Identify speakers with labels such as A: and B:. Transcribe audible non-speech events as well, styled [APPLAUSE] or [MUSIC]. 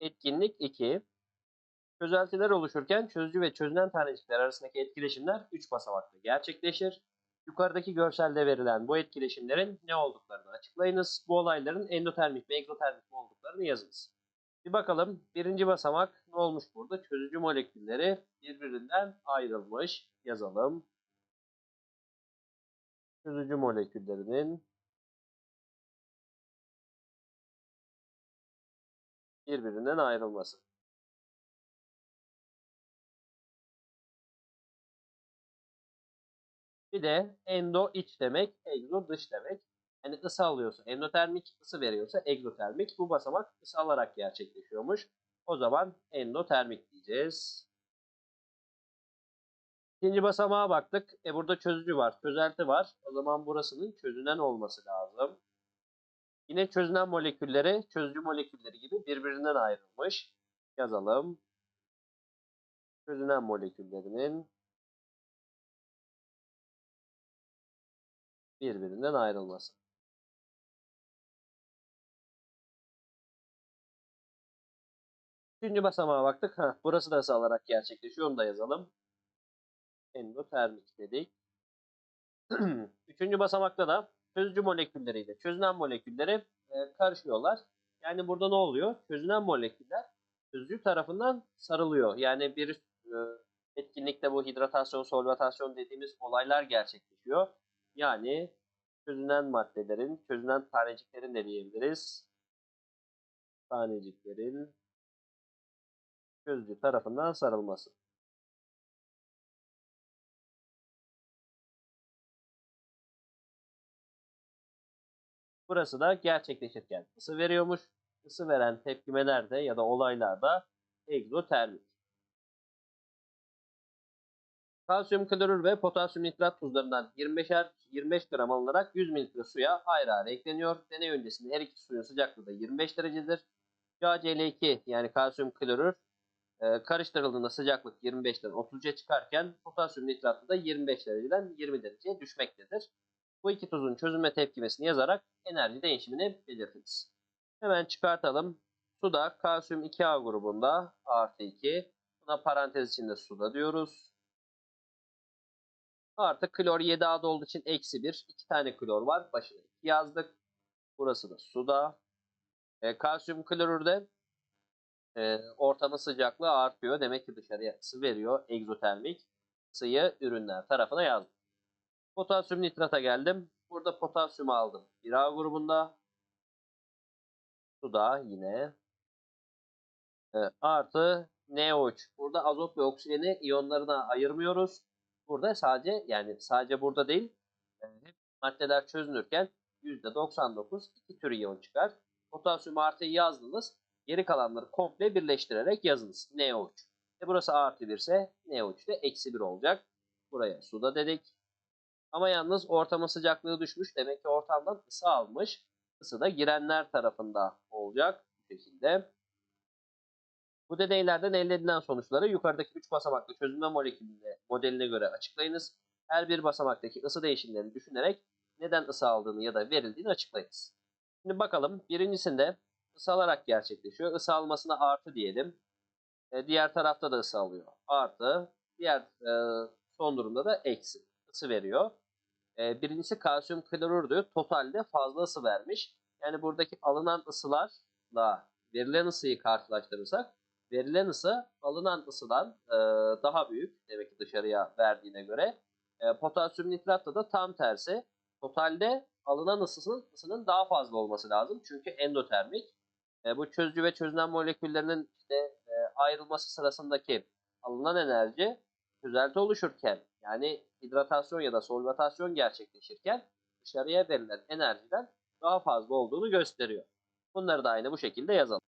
A: Etkinlik 2. Çözeltiler oluşurken çözücü ve çözünen tanecikler arasındaki etkileşimler 3 basamaklı gerçekleşir. Yukarıdaki görselde verilen bu etkileşimlerin ne olduklarını açıklayınız. Bu olayların endotermik ve egzotermik mi olduklarını yazınız. Bir bakalım birinci basamak ne olmuş burada? Çözücü molekülleri birbirinden ayrılmış. Yazalım. Çözücü moleküllerinin birbirinden ayrılması. Bir de endo iç demek, egzo dış demek. Yani ısı alıyorsa endotermik, ısı veriyorsa egzotermik. Bu basamak ısı alarak gerçekleşiyormuş. O zaman endotermik diyeceğiz. İkinci basamağa baktık. E burada çözücü var, çözelti var. O zaman burasının çözünen olması lazım. Yine çözünen molekülleri çözücü molekülleri gibi birbirinden ayrılmış. Yazalım. Çözünen moleküllerinin birbirinden ayrılması. Üçüncü basamağa baktık. Heh, burası da ısı alarak gerçekleşiyor. Onu da yazalım. Endotermik dedik. [CLEARS THROAT] Üçüncü basamakta da çözücü molekülleriyle çözünen molekülleri e, karışıyorlar. Yani burada ne oluyor? Çözünen moleküller çözücü tarafından sarılıyor. Yani bir e, etkinlikte bu hidratasyon, solvatasyon dediğimiz olaylar gerçekleşiyor. Yani çözünen maddelerin, çözünen taneciklerin ne diyebiliriz? Taneciklerin çözücü tarafından sarılması. Burası da gerçekleşirken ısı veriyormuş. Isı veren tepkimelerde ya da olaylarda egzotermik. Kalsiyum klorür ve potasyum nitrat tuzlarından 25'er 25 gram alınarak 100 mililitre suya ayrı ayrı ekleniyor. Deney öncesinde her iki suyun sıcaklığı da 25 derecedir. KCl2 yani kalsiyum klorür e, karıştırıldığında sıcaklık 25'ten 30'a çıkarken potasyum nitratı da 25 dereceden 20 dereceye düşmektedir. Bu iki tuzun çözünme tepkimesini yazarak enerji değişimini belirtiniz. Hemen çıkartalım. Suda kalsiyum 2A grubunda artı 2. Buna parantez içinde suda diyoruz. Artı klor 7A'da olduğu için eksi 1. 2 tane klor var. Başına 2 yazdık. Burası da suda. E, kalsiyum klorürde e, ortamın sıcaklığı artıyor. Demek ki dışarıya ısı veriyor. Egzotermik ısıyı ürünler tarafına yazdım. Potasyum nitrata geldim. Burada potasyumu aldım. 1A grubunda. Suda yine. E, artı NO3. Burada azot ve oksijeni iyonlarına ayırmıyoruz. Burada sadece yani sadece burada değil e, hep maddeler çözünürken %99 iki tür iyon çıkar. Potasyum artıyı yazdınız. Geri kalanları komple birleştirerek yazınız. NO3. E burası artı 1 ise NO3 de eksi 1 olacak. Buraya suda dedik. Ama yalnız ortamın sıcaklığı düşmüş. Demek ki ortamdan ısı almış. Isı da girenler tarafında olacak. Bu şekilde. Bu deneylerden elde edilen sonuçları yukarıdaki 3 basamaklı çözünme molekülüne modeline göre açıklayınız. Her bir basamaktaki ısı değişimlerini düşünerek neden ısı aldığını ya da verildiğini açıklayınız. Şimdi bakalım. Birincisinde ısı alarak gerçekleşiyor. Isı almasına artı diyelim. E, diğer tarafta da ısı alıyor. Artı. Diğer e, son durumda da eksi. Isı veriyor. E, birincisi kalsiyum klorürdü. Totalde fazla ısı vermiş. Yani buradaki alınan ısılarla verilen ısıyı karşılaştırırsak verilen ısı alınan ısıdan e, daha büyük. Demek ki dışarıya verdiğine göre. E, potasyum nitratta da tam tersi. Totalde alınan ısısının, ısının daha fazla olması lazım. Çünkü endotermik. E, bu çözücü ve çözünen moleküllerinin işte e, ayrılması sırasındaki alınan enerji çözelti oluşurken yani hidratasyon ya da solvatasyon gerçekleşirken dışarıya verilen enerjiden daha fazla olduğunu gösteriyor. Bunları da aynı bu şekilde yazalım.